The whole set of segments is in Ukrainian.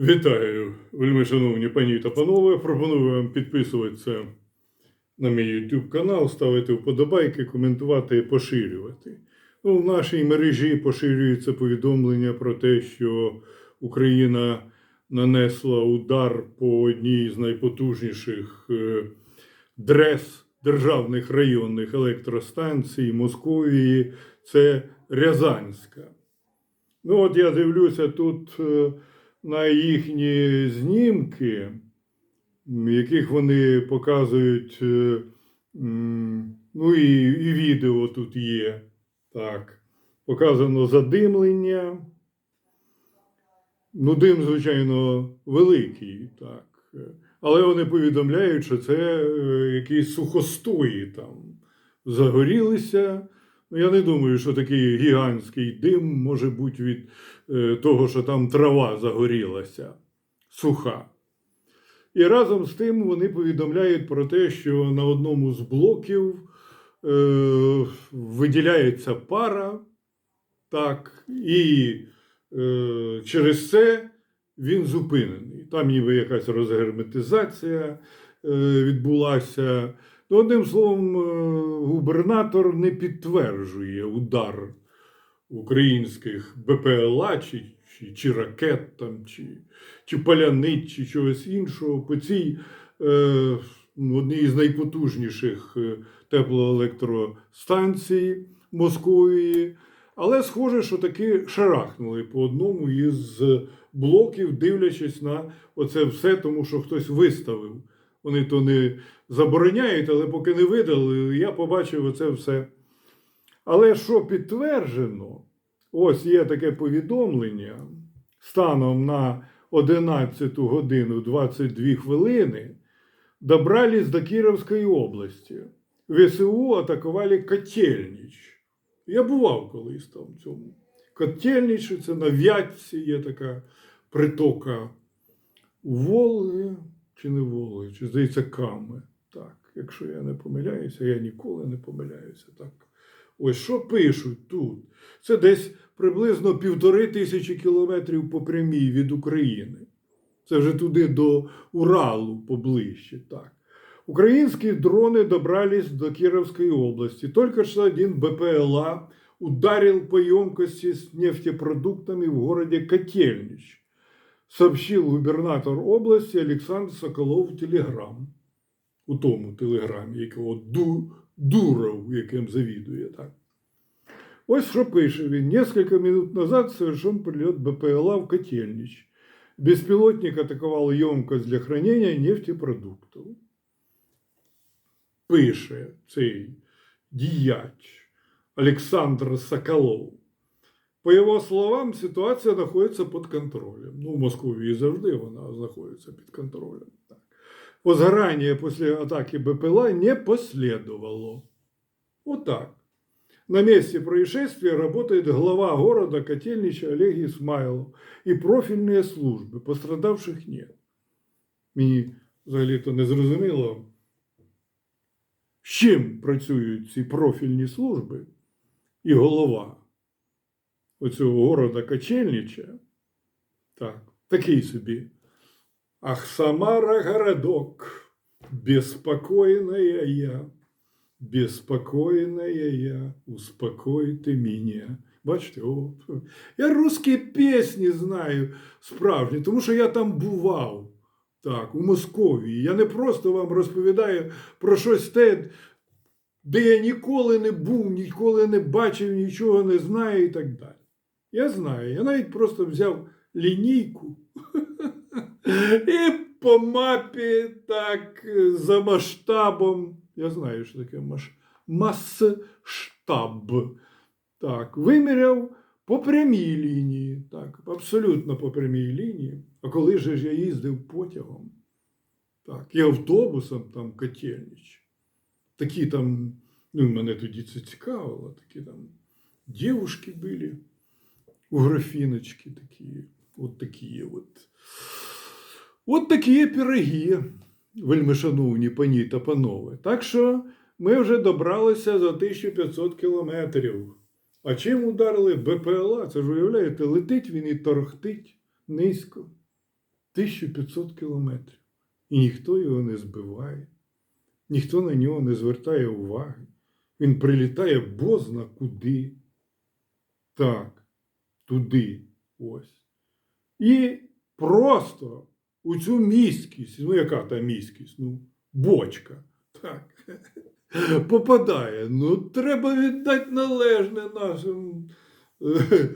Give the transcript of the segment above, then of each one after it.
Вітаю, вельми шановні пані та панове. Пропоную вам підписуватися на мій YouTube канал, ставити вподобайки, коментувати і поширювати. Ну, в нашій мережі поширюється повідомлення про те, що Україна нанесла удар по одній з найпотужніших е, дрес державних районних електростанцій Московії. Це Рязанська. Ну, от я дивлюся тут е, на їхні знімки, яких вони показують. е, Ну і, і відео тут є. Так. Показано задимлення. Ну, дим, звичайно, великий, так. Але вони повідомляють, що це е, якісь сухостої там загорілися. Ну, я не думаю, що такий гігантський дим може бути від е, того, що там трава загорілася, суха. І разом з тим вони повідомляють про те, що на одному з блоків е, виділяється пара, так, і е, через це він зупинений. Там ніби якась розгерметизація е, відбулася. Ну, одним словом, е, губернатор не підтверджує удар українських БПЛА чи, чи, чи ракет, там, чи, чи паляниць, чи чогось іншого по цій е, ну, одній з найпотужніших е, теплоелектростанцій Московії. Але схоже, що таки шарахнули по одному із блоків, дивлячись на оце все, тому що хтось виставив. Вони то не забороняють, але поки не видали, я побачив оце все. Але що підтверджено, ось є таке повідомлення станом на 11 годину 22 хвилини добрались до Кіровської області. ВСУ атакували Котельніч. Я бував колись там в цьому. Котельніч це на Вятці є така притока Волги чи не Волги, чи здається, Ками. Так, якщо я не помиляюся, я ніколи не помиляюся. Так. Ось що пишуть тут. Це десь приблизно півтори тисячі кілометрів по прямій від України. Це вже туди до Уралу поближче. Так. Украинские дроны добрались до Кировской области. Только что один БПЛА ударил по емкости с нефтепродуктами в городе Котельнич, сообщил губернатор области Александр Соколов в Телеграм. У тому телеграмі, якого Ду, Дуров, яким завідує. Так. Ось що пише він. Несколько минут назад совершен прилет БПЛА в Котельнич. Беспилотник атаковал емкость для хранения нефтепродуктов пише цей діяч Олександр Соколов. По його словам, ситуація знаходиться під контролем. Ну, в Москві завжди вона знаходиться під контролем. Так. Возгорання після атаки БПЛА не последовало. Отак. На месте происшествия работает глава города Котельнича Олег Исмайлов и профильные службы. Пострадавших нет. Мені взагалі-то не зрозуміло, з чим працюють ці профільні служби і голова оцього города Качельнича. Так, такий собі. Ах, Самара городок, беспокойная я, беспокойная я, успокойте меня. Бачите, о, я русські пісні знаю справжні, тому що я там бував. Так, у Московії. Я не просто вам розповідаю про щось те, де я ніколи не був, ніколи не бачив, нічого не знаю і так далі. Я знаю. Я навіть просто взяв лінійку і по мапі, так, за масштабом. Я знаю, що таке масштаб. Так, виміряв по прямій лінії. Так, абсолютно по прямій лінії. А коли же ж я їздив потягом? Так, і автобусом там Котельніч. Такі там, ну, мене тоді це цікавило, такі там дівушки були, у графіночки такі, от такі от. От такі пироги, вельми шановні пані та панове. Так що ми вже добралися за 1500 кілометрів. А чим ударили БПЛА? Це ж уявляєте, летить він і торохтить низько. 1500 кілометрів. І ніхто його не збиває, ніхто на нього не звертає уваги. Він прилітає бозна куди. Так, туди. Ось. І просто у цю міськість, ну яка та міськість? Ну, бочка. Так. Попадає. Ну, треба віддати належне нашим е,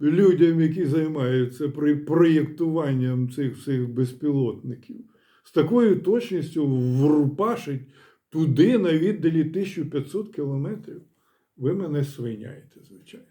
людям, які займаються проєктуванням цих всіх безпілотників. З такою точністю врупашить туди на віддалі 1500 кілометрів. Ви мене свиняєте, звичайно.